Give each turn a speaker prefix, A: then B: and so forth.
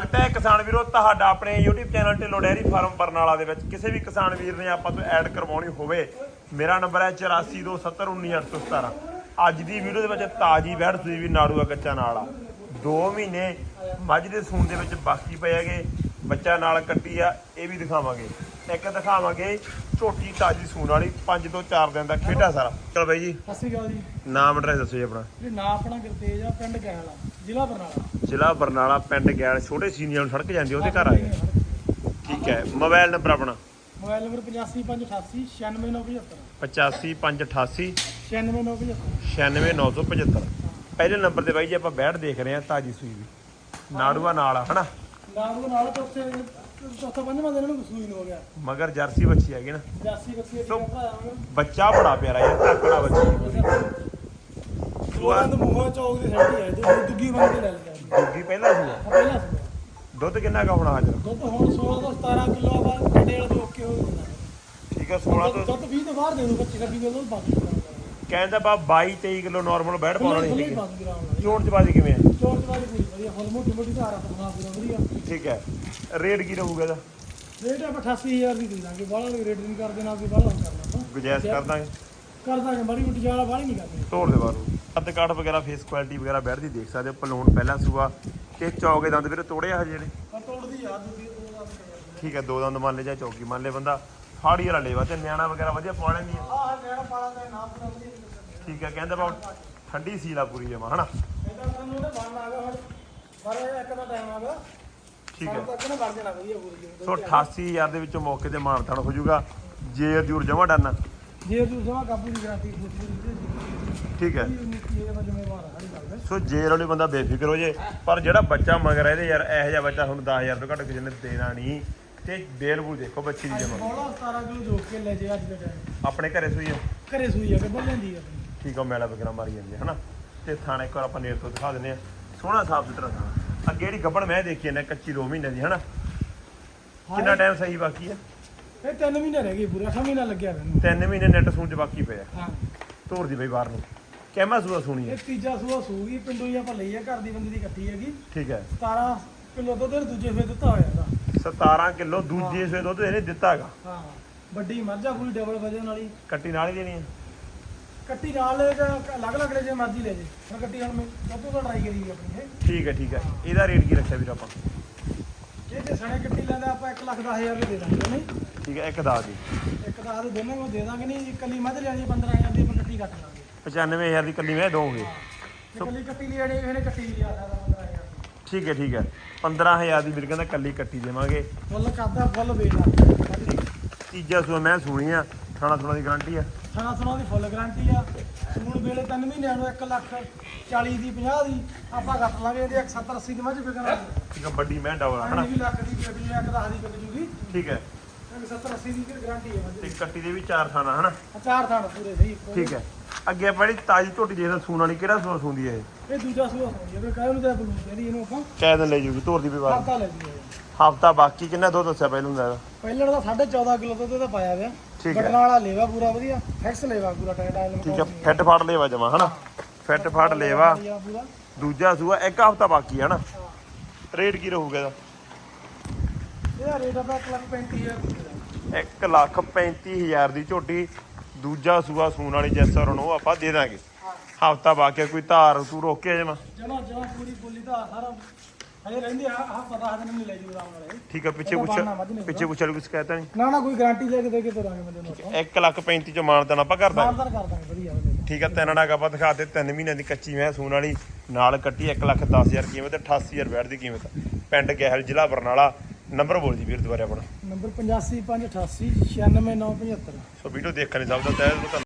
A: ਸਵਾਗਤ ਹੈ ਕਿਸਾਨ ਵੀਰੋ ਤੁਹਾਡਾ ਆਪਣੇ YouTube channel Dhillon dairy farm Barnala ਦੇ ਵਿੱਚ। ਕਿਸੇ ਵੀ ਕਿਸਾਨ ਵੀਰ ਨੇ ਆਪਾਂ ਤੋਂ ਐਡ ਕਰਵਾਉਣੀ ਹੋਵੇ ਮੇਰਾ ਨੰਬਰ ਹੈ 8427191817 ਅੱਜ ਦੀ ਵੀਡੀਓ ਦੇ ਵਿੱਚ ਤਾਜੀ ਵੈੜ ਸੂਈ ਵੀ ਨਾੜੂਆ ਕੱਚਾ ਨਾਲ ਆ। 2 ਮਹੀਨੇ ਮੱਝ ਦੇ ਸੂਣ ਦੇ ਵਿੱਚ ਬਾਕੀ ਪਏ ਹੈਗੇ ਬੱਚਾ ਨਾਲ ਕੱਟੀ ਆ ਇਹ ਵੀ ਦਿਖਾਵਾਂਗੇ। ਇੱਕ ਦਿਖਾਵਾਂਗੇ ਝੋਟੀ ਤਾਜੀ ਸੂਣ ਵਾਲੀ 5 ਤੋਂ 4 ਦਿਨ ਦਾ ਖੇਡਾ ਸਾਰਾ। ਚਲ ਬਾਈ ਜੀ
B: ਸਤਿ ਸ਼੍ਰੀ ਅਕਾਲ ਜੀ।
A: ਨਾਮ ਐਡਰੈਸ ਦੱਸੋ ਜੀ ਆਪਣਾ।
B: ਇਹ ਨਾਂ ਆਪਣਾ ਗੁਰਤੇਜ ਆ ਪਿੰਡ ਗੈਲਾ ਜ਼ਿਲ੍ਹਾ ਬਰਨਾਲਾ।
A: ਜ਼ਿਲ੍ਹਾ ਬਰਨਾਲਾ ਪਿੰਡ ਗੈਲ ਛੋਟੇ ਸੀਨੀਅਰ ਨੂੰ ਸੜਕ ਜਾਂਦੀ ਉਹਦੇ ਘਰ ਆਏ ਠੀਕ ਹੈ ਮੋਬਾਈਲ ਨੰਬਰ ਆਪਣਾ?
B: ਮੋਬਾਈਲ ਨੰਬਰ 8558 96975
A: 85588
B: 96975
A: 96975 ਪਹਿਲੇ ਨੰਬਰ ਤੇ ਬਾਈ ਜੀ ਆਪਾਂ ਬੈਠ ਦੇਖ ਰਹੇ ਹਾਂ ਤਾਜੀ ਸੂਈ ਵੀ ਨਾੜੂਆ ਨਾਲ ਆ ਹਨਾ?
B: ਨਾਮ ਦੇ ਨਾਲ ਚੌਥਾ ਪੰਜਵਾਂ ਦਿਨ ਨੂੰ ਸੂਈ ਨੂੰ ਹੋ ਗਿਆ।
A: ਮਗਰ ਜਰਸੀ ਬੱਚੀ ਹੈਗੀ ਨਾ।
B: 82 ਬੱਚੇ ਦੀ ਭਰਾ।
A: ਬੱਚਾ ਬੜਾ ਪਿਆਰਾ ਯਾਰ ਧਾਕੜਾ ਬੱਚੀ।
B: ਦੇ ਮੂੰਹਾਂ ਚੌਕ ਦੀ ਸੱਟੀ ਹੈ ਜੋ ਦੁੱਗੀ ਬਣ ਕੇ ਲੈ
A: ਦੁੱਗੀ ਪਹਿਲਾ ਸੂਆ
B: ਪਹਿਲਾ ਸੂਆ
A: ਦੁੱਧ ਕਿੰਨਾ ਕਾ ਹੋਣਾ ਹਾਜ਼ਰ
B: ਦੁੱਧ ਹੁਣ 16 ਤੋਂ 17 ਕਿਲੋ ਆ ਬਾਅਦ ਕੰਡੇ ਵਾਲਾ ਤੋਂ ਓਕੇ ਹੋ ਜਾਂਦਾ
A: ਠੀਕ ਹੈ 16 ਤੋਂ
B: ਦੁੱਧ 20 ਤੋਂ ਬਾਹਰ ਦੇ ਦੂ 25 ਕੱਢੀ ਦੇ ਦੋ ਬਾਕੀ ਗ੍ਰਾਮ
A: ਕਹਿੰਦਾ ਬਾ 22 23 ਕਿਲੋ ਨਾਰਮਲ ਬੈਠ ਪਾਉਣਾ
B: ਖੁੱਲੀ
A: ਨਹੀਂ ਹੈਗੀ
B: ਬਾਕੀ ਗ੍ਰਾਮ ਨਾਲ
A: ਚੋਣ ਚਬਾਜੀ ਕਿਵੇਂ ਹੈ
B: ਚੋਰ ਚਵਾਰੀ ਪੂਰੀ ਵਧੀਆ ਫੁੱਲ ਮੋਟੀ ਮੋਟੀ ਧਾਰਾ ਬਣਾ ਪੂਰਾ ਵਧੀਆ।
A: ਠੀਕ ਹੈ। ਰੇਟ ਕੀ ਰਹੂਗਾ ਇਹਦਾ?
B: ਰੇਟ ਆਪਾਂ 88000 ਦੀ ਦੇ ਦਾਂਗੇ ਬਾਹਲਾ ਰੇਟ ਨਹੀਂ ਕਰਦੇ ਨਾ ਕੋਈ ਬਾਹਲਾ ਨਹੀਂ ਕਰਨਾ ਆਪਾਂ।
A: ਗੁਜਾਇਸ਼ ਕਰ ਦਾਂਗੇ।
B: ਕਰ ਦਾਂਗੇ ਬੜੀ ਮੁੱਟੀ ਵਾਲਾ ਬਾਹਲੀ ਨਹੀਂ ਕਰਦੇ।
A: ਤੋੜ ਦੇ ਬਾਰੂ ਅੱਧ ਕਾਠ ਵਗੈਰਾ ਫੇਸ ਕੁਆਲਿਟੀ ਵਗੈਰਾ ਬੈਠ ਦੀ ਦੇਖ ਸਕਦੇ ਹੋ ਪਲੂਣ ਪਹਿਲਾ ਸੂਆ ਤੇ ਚੌਕੇ ਦੰਦ ਵੀਰੇ ਤੋੜੇ ਆ ਜਿਹੜੇ
B: ਪਰ ਤੋੜਦੀ ਆ ਦੂਜੀ ਦੋ ਦਾ
A: ਠੀਕ ਹੈ ਦੋ ਦੰਦ ਮੰਨ ਲੈ ਜਾਂ ਚੌਕੀ ਮੰਨ ਲੈ ਬੰਦਾ। ਫਾੜੀ ਵਾਲਾ ਲੇਵਾ ਤੇ ਨਿਆਣਾ ਵਗੈਰਾ ਵਧੀਆ ਪਾ ਲੈਂਦੀ ਹੈ
B: ਆਹ ਜਿਹੜਾ ਪਾਲਾ ਦਾ ਨਾਮ ਪਤਾ ਨਹੀਂ ਇਹਦਾ
A: ਠੀਕ ਹੈ ਕਹਿੰਦੇ ਬਾ ਠੰਡੀ ਸੀਲਾ ਪੂਰੀ ਜਮਾ ਹਨਾ?
B: ਸਾਨੂੰ ਉਹਨੇ ਬਣਨ ਆ ਗਿਆ ਹੁਣ ਪਰ ਇਹ ਇੱਕ ਦਾ ਟਾਈਮ ਆ ਗਿਆ।
A: ਠੀਕ ਹੈ।
B: ਤੱਕ ਨਾ ਬਣ ਜਾਣਾ ਵਧੀਆ ਪੂਰੀ ਜੀ
A: ਸੋ 88000 ਦੇ ਵਿੱਚੋਂ ਮੌਕੇ ਤੇ ਮਾਨਤਾਨ ਹੋ ਜਾਊਗਾ। ਜੇ ਦੂਰ ਜਮਾ ਡਨ
B: ਜੇ ਤੂੰ ਜਮਾ ਕਾਬੂ ਦੀ ਗਾਰੰਟੀ
A: ਠੀਕ ਹੈ।
B: ਆ
A: ਸੋ ਜੇਰ ਵਾਲੀ ਬੰਦਾ ਬੇਫਿਕਰ ਹੋ ਜੇ ਪਰ ਜਿਹੜਾ ਬੱਚਾ ਮਗਰ ਆ ਇਹਦੇ ਯਾਰ ਇਹੋ ਜਿਹਾ ਬੱਚਾ ਹੁਣ 10000 ਤੋਂ ਘੱਟ ਕਿਸੇ ਨੇ ਦੇਣਾ ਨਹੀਂ ਤੇ ਬੇਲਬੂ ਦੇਖੋ ਬੱਚੀ ਦੀ ਜਮਾ।
B: ਬੋਲਾ 17 ਕਿਲੋ ਜੋਕ ਕੇ ਲੈ ਜੇ ਅੱਜ ਦੇ ਟਾਈਮ
A: ਆਪਣੇ ਘਰੇ ਸੂਈ
B: ਘਰੇ ਸੂਈ ਆ ਕੇ ਬੱਲ ਲੈਂਦੀ ਆ
A: ਠੀਕ ਆ ਮੈਲਾ ਵਗੈਰਾ ਮਾਰੀ ਜਾਂਦੀ ਹੈ ਹਨਾ? ਤੇ ਥਾਣੇ ਵਾਰ ਆਪਾਂ ਨੇੜ ਤੋਂ ਦਿਖਾ ਦਿੰਦੇ ਆ। ਸੋਹਣਾ ਸਾਫ਼ ਸੁਥਰਾ ਥਾਣਾ ਅੱਗੇ ਜਿਹੜੀ ਗੱਬਣ ਮੈਂ ਦੇਖੀ ਨੇ ਕੱਚੀ 2 ਮਹੀਨੇ ਦੀ ਹਨਾ? ਕਿੰਨਾ ਟਾਈਮ ਸਹੀ ਬਾਕੀ ਹੈ
B: ਇਹ 3 ਮਹੀਨੇ ਰਹਿ ਗਏ ਪੂਰੇ 8 ਮਹੀਨਾ ਲੱਗਿਆ ਮੈਨੂੰ।
A: 3 ਮਹੀਨੇ ਨੈਟ ਸੂਣ ਚ ਬਾਕੀ ਪਏ ਆ
B: ਹਾਂ।
A: ਤੋਰ ਦੀ ਬਈ ਬਾਹਰ ਨੂੰ। ਕਹਿਮਾ ਸੂਆ ਸੁਣੀ ਹੈ
B: ਇਹ ਤੀਜਾ ਸੂਆ ਸੂਗੀ ਪਿੰਡੋਂ ਹੀ ਆਪਾਂ ਲਈ ਆ ਘਰ ਦੀ ਬੰਦੇ ਦੀ ਇਕੱਠੀ ਹੈਗੀ।
A: ਠੀਕ ਹੈ।
B: 17 ਕਿਲੋ ਦੁੱਧ ਇਹਨੇ ਦੂਜੇ ਫੇਰ ਦਿੱਤਾ ਹੋਇਆ ਇਹਦਾ।
A: 17 ਕਿਲੋ ਦੂਜੇ ਸਵੇ ਦੁੱਧ ਇਹਨੇ ਦਿੱਤਾ ਹੈਗਾ।
B: ਹਾਂ ਵੱਡੀ ਮੱਝ ਆ ਪੂਰੀ ਡਬਲ ਵਜਨ ਵਾਲੀ।
A: ਕੱਟੀ ਨਾਲ ਹੀ ਦੇਣੀ ਹੈ
B: ਕੱਟੀ ਨਾਲ ਲੈ ਜਾਂ ਅਲੱਗ ਅਲੱਗ ਲੈ ਜੇ ਮਰਜ਼ੀ ਲੈ ਜੇ। ਹੁਣ ਕੱਟੀ ਹੁਣ ਮੈਂ ਦੁੱਧ ਦਾ ਟਰਾਈ ਕਰੀ ਆਪਣੀ ਇਹ
A: ਠੀਕ ਹੈ ਠੀਕ ਹੈ। ਇਹਦਾ ਰੇਟ ਕੀ ਰੱਖਿਆ ਵੀਰ ਆਪਾਂ?
B: ਇਹ ਜੇ ਸਣੇ ਕੱਟੀ ਲੈਂਦਾ ਆਪਾਂ 1 ਲੱਖ 10000 ਰੁਪਏ ਦੇ ਦਾਂਗੇ ਨਹੀਂ?
A: ਠੀਕ ਹੈ ਇੱਕ ਦਾ ਦੀ
B: ਇੱਕ ਦਾ ਦੇ ਦੋਨੇ ਨੂੰ ਦੇ ਦਾਂਗੇ ਨਹੀਂ? ਇਕੱਲੀ ਮੱਝ ਲੈਣੀ 15000 ਦੀ ਆਪਾਂ ਕੱਟੀ ਕੱਟ ਲਾਂਗੇ।
A: 95000 ਦੀ ਕੱਲੀ ਮੈਂ ਦੋਗੇ।
B: ਇਕੱਲੀ ਕੱਟੀ ਲੈਣੀ ਇਹਨੇ ਕੱਟੀ ਲਿਆ ਸਕਦਾ 15000
A: ਠੀਕ ਹੈ ਠੀਕ ਹੈ। 15000 ਦੀ ਵੀਰ ਕਹਿੰਦਾ ਕੱਲੀ ਕੱਟੀ ਦੇਵਾਂਗੇ।
B: ਫੁੱਲ ਕਰਦਾ ਫੁੱਲ ਵੇਚਦਾ
A: ਤੀਜਾ ਸੂਆ ਮੈਂ ਸੁਣੀ ਆ ਥਾਣਾ ਥੋਣਾ ਦੀ ਗਾਰੰਟੀ ਆ।
B: ਖਾਣਾ ਸੁਣਾ ਦੀ ਫੁੱਲ ਗਾਰੰਟੀ ਆ। ਸੂਣ ਵੇਲੇ 3 ਮਹੀਨਿਆਂ ਨੂੰ 1 ਲੱਖ 40 ਦੀ 50 ਦੀ ਆਪਾਂ ਕੱਟ ਲਾਂਗੇ ਇਹਦੇ 70 80 ਦੀ ਮੱਝ ਵਿਕਣਾ
A: ਠੀਕ ਹੈ ਵੱਡੀ ਮੈਂ ਡਬਲ ਹਨਾ?
B: 20 ਲੱਖ ਦੀ ਗੱਡੀ ਨੂੰ 1 10 ਦੀ ਵਿਕ ਜੂਗੀ।
A: ਠੀਕ ਹੈ।
B: 70 80 ਦੀ ਗਾਰੰਟੀ ਹੈ
A: ਤੇ ਕੱਟੀ ਦੇ ਵੀ ਚਾਰ ਥਾਣਾ ਹਨਾ?
B: ਚਾਰ ਥਾਣ ਪੂਰੇ ਸਹੀ
A: ਠੀਕ ਹੈ। ਅੱਗੇ ਆਪਾਂ ਜਿਹੜੀ ਤਾਜੀ ਝੋਟੀ ਦੇਖਦਾ ਸੂਣ ਵਾਲੀ ਕਿਹੜਾ ਸੂੰਦੀ ਹੈ ਇਹ?
B: ਦੂਜਾ ਸੂਆ ਹੋਣੀ ਹੈ ਕਾਹ ਨੂੰ ਤੇ ਬਲੂ ਜਿਹੜੀ ਇਹਨੂੰ ਆਪਾਂ।
A: ਕੈ ਦਿਨ ਲੈ ਜੂਗੀ ਤੋਰ ਦੀ ਵੀ ਬਾਤ।
B: ਲੈ
A: ਹਫਤਾ ਬਾਕੀ ਕਿੰਨਾ ਦੁੱਧ ਦੱਸਿਆ ਪਹਿਲਾਂ ਦਾ ਇਹਦਾ?
B: ਪਹਿਲੜ ਦਾ 14.5 ਕਿਲੋ ਦੁੱਧ ਦਾ ਪਾਇਆ ਹੋਇਆ।
A: ਠੀਕ ਹੈ।
B: ਬਟਨ ਵਾਲਾ ਲੇਵਾ ਪੂਰਾ ਵਧੀਆ ਫਿਕਸ ਲੇਵਾ ਪੂਰਾ ਟਾਈਟ ਆਇਲ
A: ਠੀਕ ਹੈ ਫਿੱਟ ਫਾੜ ਲੇਵਾ ਜਮਾ ਹਨਾ? ਫਿੱਟ ਫਾੜ ਲੇਵਾ। ਦੂਜਾ ਸੂਆ ਇੱਕ ਹਫਤਾ ਬਾਕੀ ਹੈ ਹਨਾ? ਰੇਟ ਕੀ ਰਹੂਗਾ ਇਹਦਾ?
B: ਇਹਦਾ ਰੇਟ ਆਪਣਾ 1 ਲੱਖ 35000
A: 1 ਲੱਖ 35000 ਦੀ ਝੋਟੀ। ਦੂਜਾ ਸੂਆ ਸੂਣ ਵਾਲੀ ਜੈਸਰ ਨੂੰ ਆਪਾਂ ਦੇ ਦਾਂਗੇ। ਹਫਤਾ ਬਾਕੀ ਆ, ਕੋਈ ਧਾਰ ਤੂੰ ਰੋਕੇ ਜਮਾ?
B: ਜਮਾ ਜਮਾ ਪੂਰੀ ਬੋਲੀ ਦਾ ਸਾਰਾ। ਹਜੇ ਰਹਿੰਦੀ ਆ ਆ ਪਤਾ ਹਜੇ ਨਹੀਂ ਲੈ ਜੂ ਆਰਾਮ ਨਾਲ ਇਹ।
A: ਠੀਕ ਹੈ ਪਿੱਛੇ ਪੁੱਛ ਪਿੱਛੇ ਪੁੱਛ ਕੋਈ ਸ਼ਿਕਾਇਤ ਨਹੀਂ?
B: ਨਾ ਨਾ ਕੋਈ ਗਾਰੰਟੀ ਲੈ ਕੇ ਦੇ ਕੇ ਤੋਰਾਂਗੇ ਬੰਦੇ ਨੂੰ ਆਪਾਂ।
A: 1 ਲੱਖ 35 ਚ ਆਪਾਂ ਕਰ ਦਾਂਗੇ।
B: ਮਾਨਦਾਰ ਕਰ ਦਾਂਗੇ।
A: ਠੀਕ ਹੈ ਤਿੰਨ ਡਾਕ ਆਪਾਂ ਦਿਖਾਤੇ ਤਿੰਨ ਮਹੀਨਿਆਂ ਦੀ ਕੱਚੀ ਮੈਂ ਸੂਣ ਵਾਲੀ ਨਾਲ ਕੱਟੀ 1 ਲੱਖ 10000 ਕੀਮਤ ਤੇ 88000 ਬੈਠ ਦੀ ਕੀਮਤ। ਪਿੰਡ ਗਹਿਲ ਜ਼ਿਲ੍ਹਾ ਬਰਨਾਲਾ ਨੰਬਰ ਬੋਲ ਜੀ ਵੀਰ ਦੁਬਾਰਾ ਆਪਣਾ।
B: ਨੰਬਰ 85 588 96975
A: ਸੋ ਵੀਡੀਓ ਦੇਖਣ ਲਈ ਸਭ ਦਾ ਤਹਿ ਦਿਲੋਂ ਧੰਨਵਾਦ।